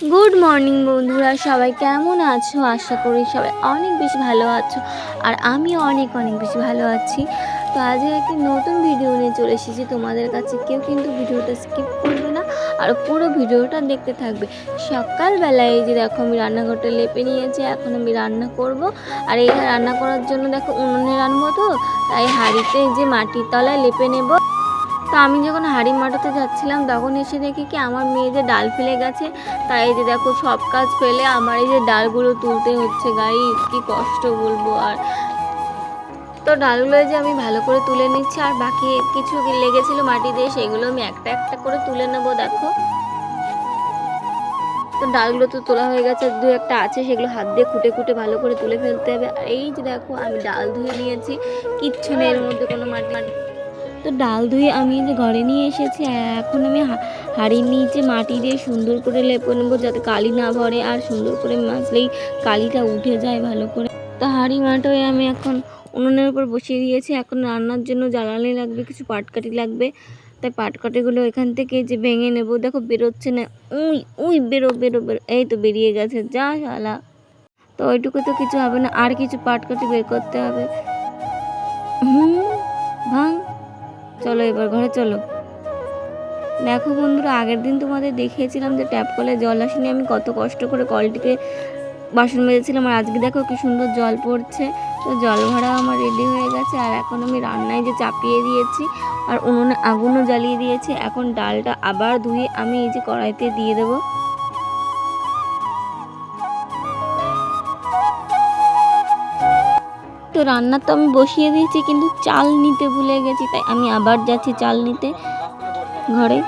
Good morning বন্ধুরা। সবাই কেমন আছো? আশা করি সবাই অনেক বেশি ভালো আছো আর আমিও অনেক অনেক বেশি ভালো আছি। তো আজকে একটি নতুন ভিডিও নিয়ে চলে এসেছি। তোমাদের কাছে কেউ কিন্তু ভিডিওটা স্কিপ করবে না আর পুরো ভিডিওটা দেখতে থাকবে। সকালবেলায় এই যে দেখো আমি রান্নাঘরটা লেপে নিয়েছি, এখন আমি রান্না করব। আর এই রান্না করার জন্য দেখো উনুনে রান্নবো তো, তাই হাঁড়িতে যে মাটির তলায় লেপে নেব। তো আমি যখন হাঁড়ি মাটাতে যাচ্ছিলাম, তখন এসে দেখি কি আমার মেয়ে যে ডাল ফেলে গেছে। তাই যে দেখো সব কাজ ফেলে আমার এই যে ডালগুলো তুলতে হচ্ছে গাই কি কষ্ট বলব আর। তো ডালগুলো যে আমি ভালো করে তুলে নিচ্ছি, আর বাকি কিছু লেগেছিল মাটি দিয়ে, সেগুলো আমি একটা একটা করে তুলে নেব, দেখো। তো ডালগুলো তো তোলা হয়ে গেছে, দু একটা আছে, সেগুলো হাত দিয়ে খুঁটে খুঁটে ভালো করে তুলে ফেলতে হবে। আর এই যে দেখো আমি ডাল ধুয়ে নিয়েছি, কিচ্ছু নেই এর মধ্যে কোনো মাটি মাটি। তো ডাল ধুয়ে আমি যে ঘরে নিয়ে এসেছি এখন আমি হাঁড়ির নিচে মাটি দিয়ে সুন্দর করে লেপে নেব যাতে কালি না ভরে, আর সুন্দর করে মাছলেই কালিটা উঠে যায় ভালো করে। তো হাঁড়ি মাটোয় আমি এখন উনুনের উপর বসিয়ে দিয়েছি, এখন রান্নার জন্য জ্বালানি লাগবে, কিছু পাটকাঠি লাগবে। তাই পাটকাঠিগুলো এখান থেকে যে ভেঙে নেব, দেখো বেরোচ্ছে না, উই উই, বেরো বেরো বেরো, এই তো বেরিয়ে গেছে, যা শালা। তো ওইটুকু তো কিছু হবে না, আর কিছু পাটকাঠি বের করতে হবে। হুম। চলো এবার ঘরে চলো। দেখো বন্ধুরা, আগের দিন তোমাদের দেখিয়েছিলাম যে ট্যাপ কলে জল আসেনি। আমি কত কষ্ট করে কলটিতে বাসন মেজেছিলাম আর আজকে দেখো কি সুন্দর জল পড়ছে। তো জল ভরা আমার রেডি হয়ে গেছে আর এখন আমি রান্নায় যে চাপিয়ে দিয়েছি আর উনুনে আগুনও জ্বালিয়ে দিয়েছি। এখন ডালটা আবার ধুয়ে আমি এই যে কড়াইতে দিয়ে দেবো। তো রান্না তো আমি বসিয়ে দিয়েছি কিন্তু চাল নিতে ভুলে গেছি তাই আমি আবার যাচ্ছি চাল নিতে ঘরে।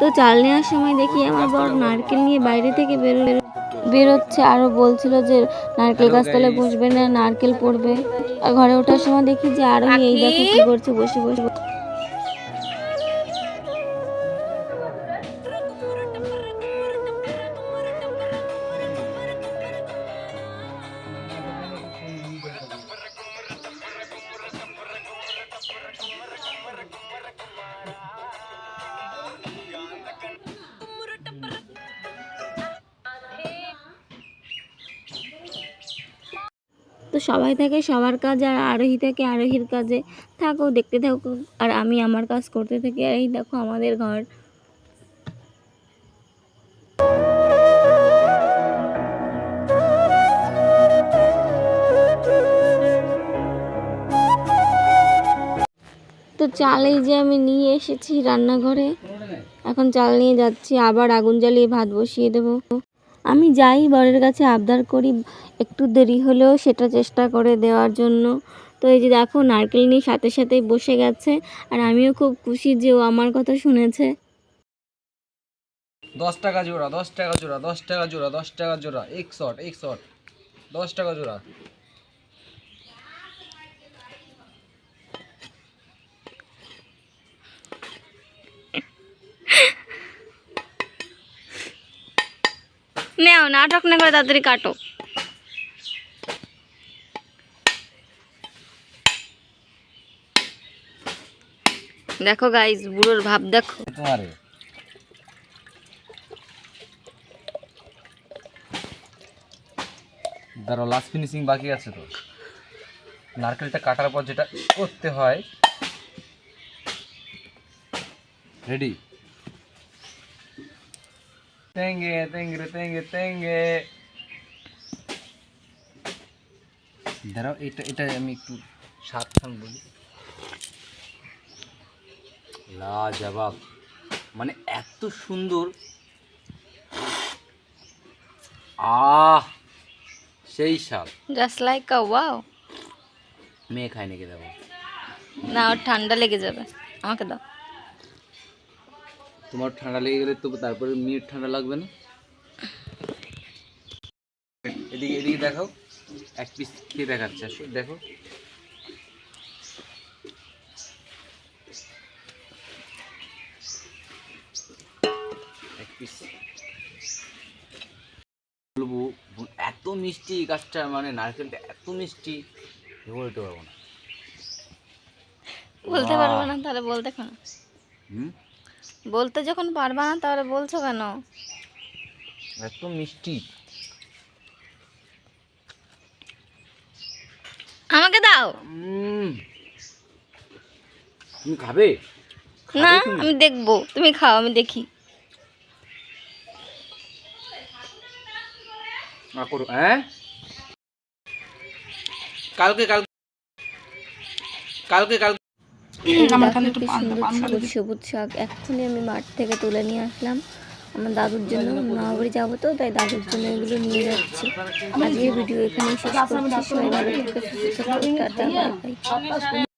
তো চাল নেওয়ার সময় দেখি আমার বড় নারকেল নিয়ে বাইরে থেকে বেরো বেরোচ্ছে আরও বলছিল যে নারকেল গাছতলে বসবে না নারকেল পড়বে। আর ঘরে ওঠার সময় দেখি যে আরও এই দেখো কি করছে বসে বসে। তো সবাই থাকে, সবার কাজে আর আরোহী থাকে, আরোহীর কাজে থাকো, দেখতে থাকো। আর আমি আমার কাজ করতে থাকি, আর এই দেখো আমাদের ঘর। তো চাল এই যে আমি নিয়ে এসেছি রান্নাঘরে। এখন চাল নিয়ে যাচ্ছি, আবার আগুন জ্বালিয়ে ভাত বসিয়ে দেবো। আমি যাই, বরের কাছে আবদার করি, একটু দেরি হলেও সেটা চেষ্টা করে দেওয়ার জন্য। তো এই যে দেখো, নারকেল নিয়ে সাথে সাথে বসে গেছে, আর আমিও খুব খুশি যে ও আমার কথা শুনেছে। দশ টাকা জোড়া, দশ টাকা জোড়া, দশ টাকা জোড়া, দশ টাকা জোড়া, এক শট এক শট, দশ টাকা জোড়া। নেও, নাটক না করে তাড়াতাড়ি কাটো। দেখো গাইস বুড়োর ভাব দেখো। দাঁড়াও লাস্ট ফিনিশিং বাকি আছে তো। নারকেলটা কাটার পর যেটা করতে হয় রেডি তেঙ্গে তেঙ্গে তেঙ্গে তেঙ্গে দাঁড়াও এটা এটা আমি একটু সাবধান বলি। লাজবাব। মানে এত সুন্দর। আহ! সেই স্বাদ জাস্ট লাইক আ ওয়াও মেয়ে খায় নাকি দেবো না ওর ঠান্ডা লেগে যাবে। আমাকে দাও। তোমার ঠান্ডা লেগে গেলে তো তারপরে মেয়ের ঠান্ডা লাগবে না। এদিকে এদিকে দেখাও। এক পিস খেয়ে দেখাচ্ছে দেখো। এক পিস বলব এত মিষ্টি গাছটা মানে নারকেলটা এত মিষ্টি বলতে পারব না। বলতে পারব না তাহলে বলতে কেন হুম? বলতে যখন পারবা না তাহলে বলছো কেন? এত মিষ্টি। আমাকে দাও। তুমি খাবে? না আমি দেখব। তুমি খাও আমি দেখি। না করো হ্যাঁ? কালকে কাল কালকে কাল দেখো কি সুন্দর সবুজ সবুজ শাক। এক্ষুনি আমি মাঠ থেকে তুলে নিয়ে আসলাম। আমার দাদুর জন্য মামাবাড়ি যাব তো তাই দাদুর জন্য এগুলো নিয়ে যাচ্ছি। আজকে ভিডিও এখানেই শেষ করছি। সবাই ভালো থেকে সুস্থ থাকো টাটা বাই বাই।